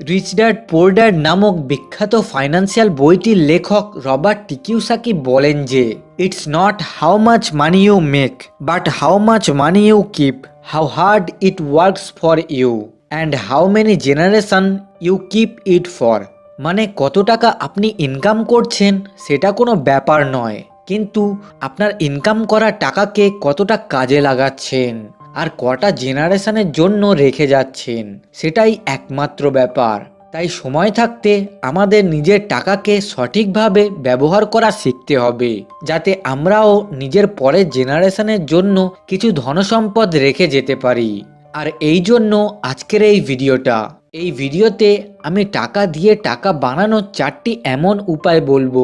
Rich dad পোর dad নামক বিখ্যাত financial বইটির লেখক রবার্ট টিকিউসাকি বলেন যে it's not how much money you make but how much money you keep how hard it works for you and how many generation you keep it for মানে কত টাকা আপনি ইনকাম করছেন সেটা কোনো ব্যাপার নয়, কিন্তু আপনার ইনকাম করা টাকাকে কতটা কাজে লাগাচ্ছেন? আর কটা জেনারেশনের জন্য রেখে যাচ্ছেন, সেটাই একমাত্র ব্যাপার। তাই সময় থাকতে আমাদের নিজের টাকাকে সঠিকভাবে ব্যবহার করা শিখতে হবে, যাতে আমরাও নিজের পরের জেনারেশনের জন্য কিছু ধনসম্পদ রেখে যেতে পারি। আর এই জন্য আজকের এই ভিডিওটা। এই ভিডিওতে আমি টাকা দিয়ে টাকা বানানোর চারটি এমন উপায় বলব,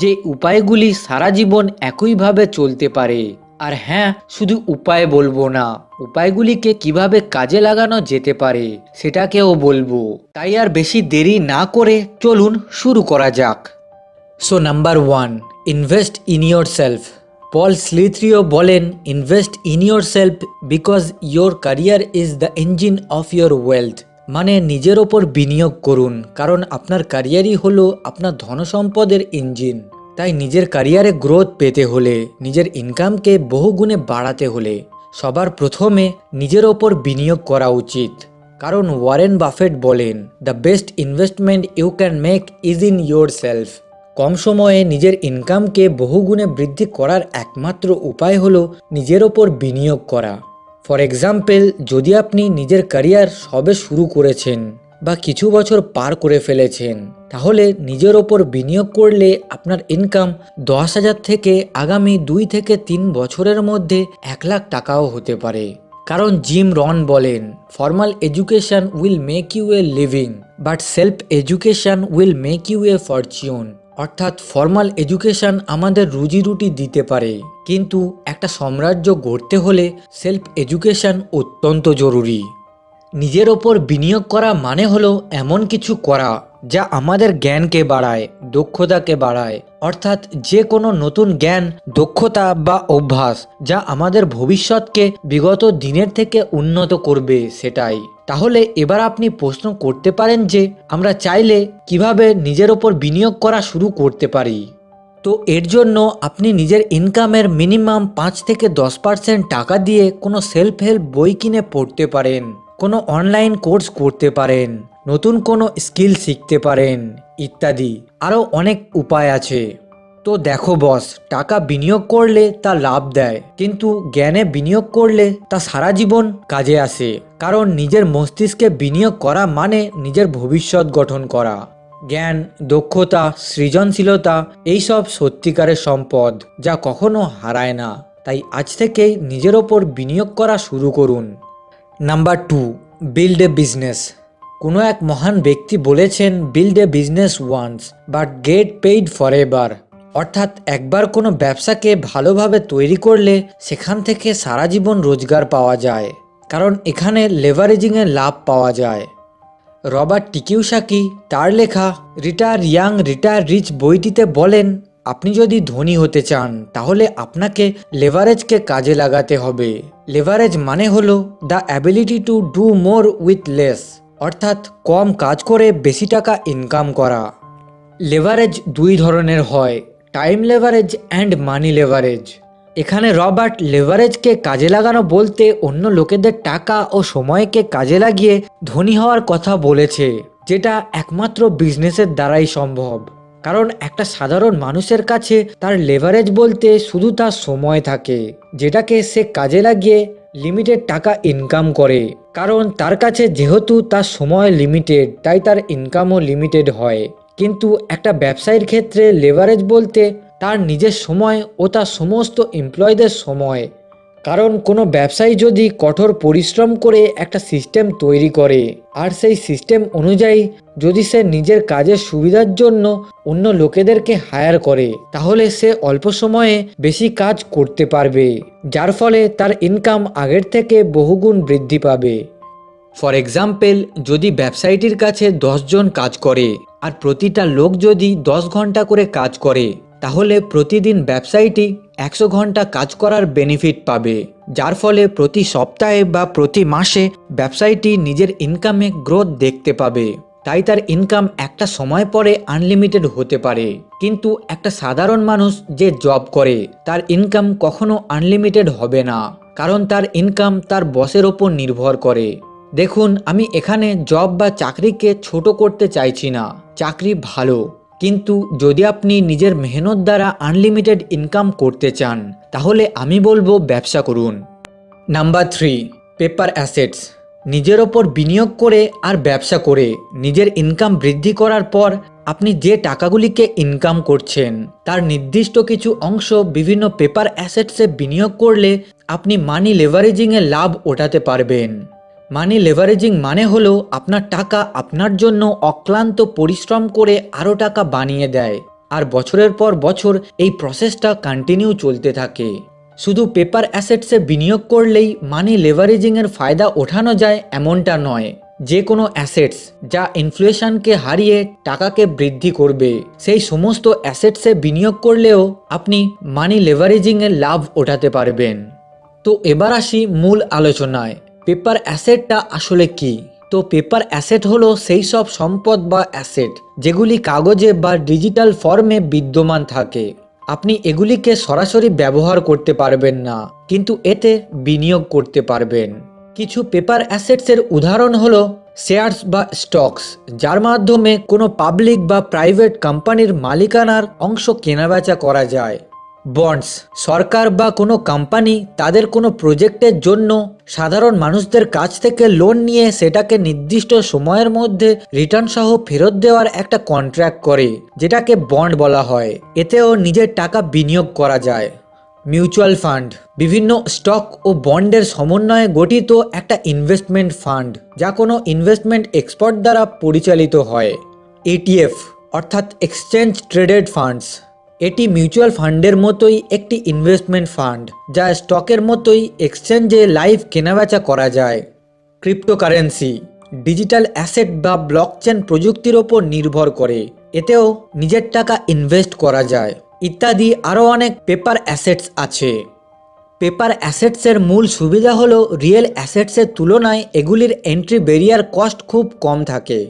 যে উপায়গুলি সারা জীবন একইভাবে চলতে পারে। আর হ্যাঁ শুধু উপায় বলব না। উপায়গুলিকে কীভাবে কাজে লাগানো যেতে পারে, সেটাকেও বলব। তাই আর বেশি দেরি না করে চলুন শুরু করা যাক। So number one invest in yourself Paul স্লিথ্রিও বলেন invest in yourself because your career is the engine of your wealth মানে নিজের ওপর বিনিয়োগ করুন, কারণ আপনার ক্যারিয়ারই হলো আপনার ধনসম্পদের ইঞ্জিন তাই নিজের ক্যারিয়ারে গ্রোথ পেতে হলে, নিজের ইনকামকে বহুগুণে বাড়াতে হলে সবার প্রথমে নিজের ওপর বিনিয়োগ করা উচিত। কারণ ওয়ারেন বাফেট বলেন the best investment you can make is in yourself কম সময়ে নিজের ইনকামকে বহুগুণে বৃদ্ধি করার একমাত্র উপায় হলো নিজের ওপর বিনিয়োগ করা। ফর এক্সাম্পল যদি আপনি নিজের ক্যারিয়ার সবে শুরু করেছেন বা কিছু বছর পার করে ফেলেছেন তাহলে নিজের ওপর বিনিয়োগ করলে আপনার ইনকাম দশ হাজার থেকে আগামী দুই থেকে তিন বছরের মধ্যে এক লাখ টাকাও হতে পারে। কারণ জিম রন বলেন formal education will make you a living but self education will make you a fortune অর্থাৎ ফর্মাল এডুকেশন আমাদের রুজি রুটি দিতে পারে, কিন্তু একটা সাম্রাজ্য গড়তে হলে সেলফ এডুকেশন অত্যন্ত জরুরি। নিজের ওপর বিনিয়োগ করা মানে হলো এমন কিছু করা যা আমাদের জ্ঞানকে বাড়ায়, দক্ষতাকে বাড়ায়। অর্থাৎ যে কোনো নতুন জ্ঞান, দক্ষতা বা অভ্যাস যা আমাদের ভবিষ্যৎকে বিগত দিনের থেকে উন্নত করবে সেটাই। তাহলে এবার আপনি প্রশ্ন করতে পারেন যে, আমরা চাইলে কীভাবে নিজের ওপর বিনিয়োগ করা শুরু করতে পারি? তো এর জন্য আপনি নিজের ইনকামের মিনিমাম পাঁচ থেকে দশ পার্সেন্ট টাকা দিয়ে কোনো সেলফ হেল্প বই কিনে পড়তে পারেন। কোনো অনলাইন কোর্স করতে পারেন, নতুন কোনো স্কিল শিখতে পারেন ইত্যাদি। আরও অনেক উপায় আছে। তো দেখো বস টাকা বিনিয়োগ করলে তা লাভ দেয়, কিন্তু জ্ঞানে বিনিয়োগ করলে তা সারা জীবন কাজে আসে। কারণ নিজের মস্তিষ্কে বিনিয়োগ করা মানে নিজের ভবিষ্যৎ গঠন করা। জ্ঞান, দক্ষতা, সৃজনশীলতা, এইসব সত্যিকারের সম্পদ, যা কখনো হারায় না। তাই আজ থেকেই নিজের ওপর বিনিয়োগ করা শুরু করুন। Number two build a business কোনো এক মহান ব্যক্তি বলেছেন build a business once but get paid forever অর্থাৎ একবার কোনো ব্যবসাকে ভালোভাবে তৈরি করলে সেখান থেকে সারা জীবন রোজগার পাওয়া যায়, কারণ এখানে লেভারেজিংয়ে লাভ পাওয়া যায়। রবার্ট টিকিউসাকি, তার লেখা রিটায়ার ইয়াং রিটায়ার রিচ বইটিতে বলেন আপনি যদি ধনী হতে চান, তাহলে আপনাকে লেভারেজকে কাজে লাগাতে হবে। লেভারেজ মানে হলো the ability to do more with less অর্থাৎ কম কাজ করে বেশি টাকা ইনকাম করা। লেভারেজ দুই ধরনের হয় time leverage and money leverage এখানে রবার্ট লেভারেজকে কাজে লাগানো বলতে অন্য লোকেদের টাকা ও সময়কে কাজে লাগিয়ে ধনী হওয়ার কথা বলেছে, যেটা একমাত্র বিজনেসের দ্বারাই সম্ভব। কারণ একটা সাধারণ মানুষের কাছে তার লেভারেজ বলতে শুধু তার সময় থাকে, যেটাকে সে কাজে লাগিয়ে লিমিটেড টাকা ইনকাম করে। কারণ তার কাছে যেহেতু তার সময় লিমিটেড তাই তার ইনকামও লিমিটেড হয়। কিন্তু একটা ব্যবসায়ীর ক্ষেত্রে লেভারেজ বলতে তার নিজের সময় ও তার সমস্ত এমপ্লয়ীদের সময়। কারণ কোনো ব্যবসায়ী যদি কঠোর পরিশ্রম করে একটা সিস্টেম তৈরি করে, আর সেই সিস্টেম অনুযায়ী যদি সে নিজের কাজের সুবিধার জন্য অন্য লোকেদেরকে হায়ার করে, তাহলে সে অল্প সময়ে বেশি কাজ করতে পারবে, যার ফলে তার ইনকাম আগের থেকে বহুগুণ বৃদ্ধি পাবে। ফর এক্সাম্পল যদি ব্যবসায়ীটির কাছে জন কাজ করে, আর প্রতিটা লোক যদি দশ ঘণ্টা করে কাজ করে, তাহলে প্রতিদিন ব্যবসায়ীটি একশো ঘণ্টা কাজ করার বেনিফিট পাবে, যার ফলে প্রতি সপ্তাহে বা প্রতি মাসে ব্যবসায়ীটি নিজের ইনকামে গ্রোথ দেখতে পাবে। তাই তার ইনকাম একটা সময় পরে আনলিমিটেড হতে পারে। কিন্তু একটা সাধারণ মানুষ যে জব করে, তার ইনকাম কখনো আনলিমিটেড হবে না, কারণ তার ইনকাম তার বসের ওপর নির্ভর করে। দেখুন, আমি এখানে জব বা চাকরিকে ছোট করতে চাইছি না, চাকরি ভালো। কিন্তু যদি আপনি নিজের মেহনত দ্বারা আনলিমিটেড ইনকাম করতে চান, তাহলে আমি বলব ব্যবসা করুন। নাম্বার থ্রি পেপার অ্যাসেটস নিজের ওপর বিনিয়োগ করে আর ব্যবসা করে নিজের ইনকাম বৃদ্ধি করার পর আপনি যে টাকাগুলিকে ইনকাম করছেন, তার নির্দিষ্ট কিছু অংশ বিভিন্ন পেপার অ্যাসেটসে বিনিয়োগ করলে আপনি মানি লেভারেজিংয়ে লাভ ওঠাতে পারবেন। মানি লেভারেজিং মানে হলো আপনার টাকা আপনার জন্য অক্লান্ত পরিশ্রম করে আরও টাকা বানিয়ে দেয়। আর বছরের পর বছর এই প্রসেসটা কন্টিনিউ চলতে থাকে। শুধু পেপার অ্যাসেটসে বিনিয়োগ করলেই মানি লেভারেজিংয়ের ফায়দা ওঠানো যায় এমনটা নয়। যে কোনো অ্যাসেটস যা ইনফ্লেশনকে হারিয়ে টাকাকে বৃদ্ধি করবে, সেই সমস্ত অ্যাসেটসে বিনিয়োগ করলেও আপনি মানি লেভারেজিংয়ের লাভ ওঠাতে পারবেন। তো এবার আসি মূল আলোচনায়। পেপার অ্যাসেটটা আসলে কি? তো পেপার অ্যাসেট হলো সেই সব সম্পদ বা অ্যাসেট যেগুলি কাগজে বা ডিজিটাল ফর্মে বিদ্যমান থাকে। আপনি এগুলিকে সরাসরি ব্যবহার করতে পারবেন না, কিন্তু এতে বিনিয়োগ করতে পারবেন। কিছু পেপার অ্যাসেটসের উদাহরণ হলো শেয়ারস বা স্টকস, যার মাধ্যমে কোনো পাবলিক বা প্রাইভেট কোম্পানির মালিকানার অংশ কেনাবেচা করা যায়। বন্ডস সরকার বা কোনো কোম্পানি তাদের কোনো প্রজেক্টের জন্য সাধারণ মানুষদের কাছ থেকে লোন নিয়ে সেটাকে নির্দিষ্ট সময়ের মধ্যে রিটার্ন সহ ফেরত দেওয়ার একটা কন্ট্রাক্ট করে, যেটাকে বন্ড বলা হয়। এতেও নিজের টাকা বিনিয়োগ করা যায়। মিউচুয়াল ফান্ড বিভিন্ন স্টক ও বন্ডের সমন্বয়ে গঠিত একটা ইনভেস্টমেন্ট ফান্ড যা কোনো ইনভেস্টমেন্ট এক্সপার্ট দ্বারা পরিচালিত হয়। এটিএফ অর্থাৎ এক্সচেঞ্জ ট্রেডেড ফান্ডস এটি মিউচুয়াল ফান্ডের মতোই একটি ইনভেস্টমেন্ট ফান্ড যা স্টকের মতোই এক্সচেঞ্জে লাইভ কেনাবেচা করা যায়। ক্রিপ্টোকারেন্সি ডিজিটাল অ্যাসেট বা ব্লকচেন প্রযুক্তির ওপর নির্ভর করে। এতেও নিজের টাকা ইনভেস্ট করা যায়। ইত্যাদি আরও অনেক পেপার অ্যাসেটস আছে। পেপার অ্যাসেটসের মূল সুবিধা হলো রিয়েল অ্যাসেটসের তুলনায় এগুলির এন্ট্রি ব্যারিয়ার কস্ট খুব কম থাকে।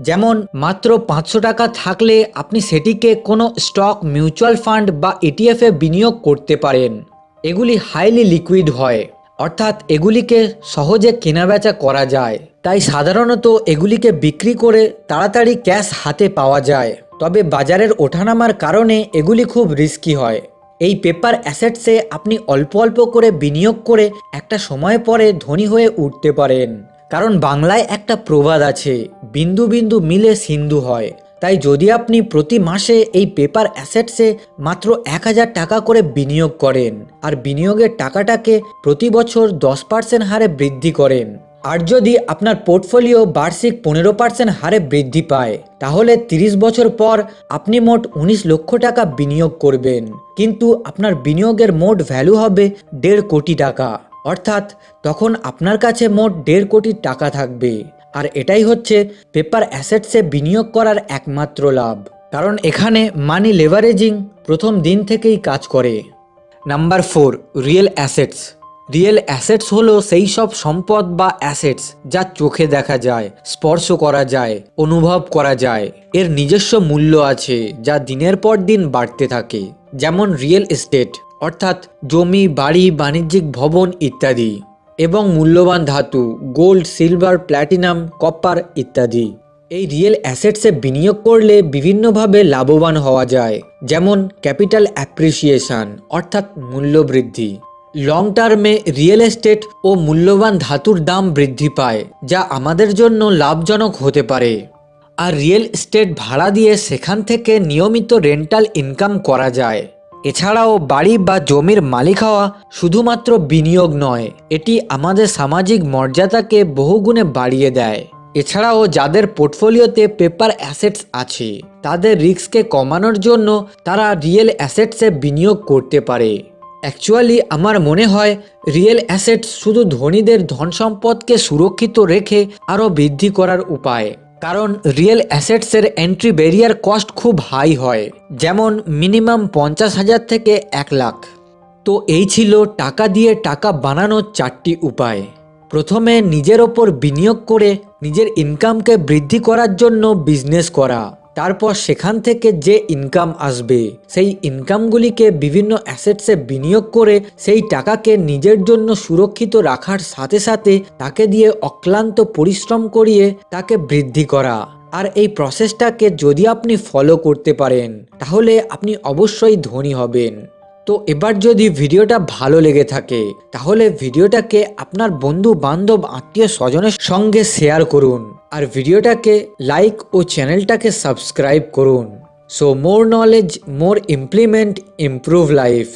যেমন, মাত্র পাঁচশো টাকা থাকলে আপনি সেটিকে কোনো স্টক, মিউচুয়াল ফান্ড বা ইটিএফে বিনিয়োগ করতে পারেন। এগুলি হাইলি লিকুইড হয়। অর্থাৎ এগুলিকে সহজে কেনাবেচা করা যায়। তাই সাধারণত এগুলিকে বিক্রি করে তাড়াতাড়ি ক্যাশ হাতে পাওয়া যায়। তবে বাজারের ওঠানামার কারণে এগুলি খুব রিস্কি হয়। এই পেপার অ্যাসেটসে আপনি অল্প অল্প করে বিনিয়োগ করে একটা সময় পরে ধনী হয়ে উঠতে পারেন। কারণ বাংলায় একটা প্রবাদ আছে বিন্দু বিন্দু মিলে সিন্ধু হয়। তাই যদি আপনি প্রতি মাসে এই পেপার অ্যাসেটসে মাত্র এক হাজার টাকা করে বিনিয়োগ করেন, আর বিনিয়োগের টাকাটাকে প্রতি বছর দশ পার্সেন্ট হারে বৃদ্ধি করেন। আর যদি আপনার পোর্টফোলিও বার্ষিক পনেরো পার্সেন্ট হারে বৃদ্ধি পায়, তাহলে ৩০ বছর পর আপনি মোট উনিশ লক্ষ টাকা বিনিয়োগ করবেন। কিন্তু আপনার বিনিয়োগের মোট ভ্যালু হবে দেড় কোটি টাকা। অর্থাৎ তখন আপনার কাছে মোট দেড় কোটি টাকা থাকবে। আর এটাই হচ্ছে পেপার অ্যাসেটসে বিনিয়োগ করার একমাত্র লাভ। কারণ এখানে মানি লেভারেজিং প্রথম দিন থেকেই কাজ করে। Number four real assets real assets হলো সেই সব সম্পদ বা অ্যাসেটস যা চোখে দেখা যায়, স্পর্শ করা যায়, অনুভব করা যায়। এর নিজস্ব মূল্য আছে যা দিনের পর দিন বাড়তে থাকে। যেমন রিয়েল এস্টেট অর্থাৎ জমি, বাড়ি, বাণিজ্যিক ভবন ইত্যাদি। এবং মূল্যবান ধাতু গোল্ড সিলভার প্ল্যাটিনাম কপার ইত্যাদি। এই রিয়েল অ্যাসেটসে বিনিয়োগ করলে বিভিন্নভাবে লাভবান হওয়া যায়, যেমন ক্যাপিটাল অ্যাপ্রিসিয়েশন অর্থাৎ মূল্যবৃদ্ধি লং টার্মে রিয়েল এস্টেট ও মূল্যবান ধাতুর দাম বৃদ্ধি পায়, যা আমাদের জন্য লাভজনক হতে পারে। আর রিয়েল এস্টেট ভাড়া দিয়ে সেখান থেকে নিয়মিত রেন্টাল ইনকাম করা যায়। এছাড়াও বাড়ি বা জমির মালিক হওয়া শুধুমাত্র বিনিয়োগ নয়, এটি আমাদের সামাজিক মর্যাদাকে বহুগুণে বাড়িয়ে দেয়। এছাড়াও যাদের পোর্টফোলিওতে পেপার অ্যাসেটস আছে, তাদের রিস্ককে কমানোর জন্য তারা রিয়েল অ্যাসেটসে বিনিয়োগ করতে পারে। অ্যাকচুয়ালি আমার মনে হয়, রিয়েল অ্যাসেটস শুধু ধনীদের ধন সম্পদকে সুরক্ষিত রেখে আরও বৃদ্ধি করার উপায়। কারণ রিয়েল অ্যাসেটসের এন্ট্রি ব্যারিয়ার কস্ট খুব হাই হয়, যেমন মিনিমাম পঞ্চাশ হাজার থেকে এক লাখ। তো এই ছিল টাকা দিয়ে টাকা বানানোর চারটি উপায়। প্রথমে নিজের ওপর বিনিয়োগ করে নিজের ইনকামকে বৃদ্ধি করার জন্য বিজনেস করা। তারপর সেখান থেকে যে ইনকাম আসবে, সেই ইনকামগুলিকে বিভিন্ন অ্যাসেটসে বিনিয়োগ করে সেই টাকাকে নিজের জন্য সুরক্ষিত রাখার সাথে সাথে তাকে দিয়ে অক্লান্ত পরিশ্রম করিয়ে তাকে বৃদ্ধি করা। আর এই প্রসেসটাকে যদি আপনি ফলো করতে পারেন, তাহলে আপনি অবশ্যই ধনী হবেন। তো এবার যদি ভিডিওটা ভালো লেগে থাকে, তাহলে ভিডিওটাকে আপনার বন্ধু, বান্ধব, আত্মীয় স্বজনের সঙ্গে শেয়ার করুন। আর ভিডিওটাকে লাইক ও চ্যানেলটাকে সাবস্ক্রাইব করুন। So more knowledge more implement improve life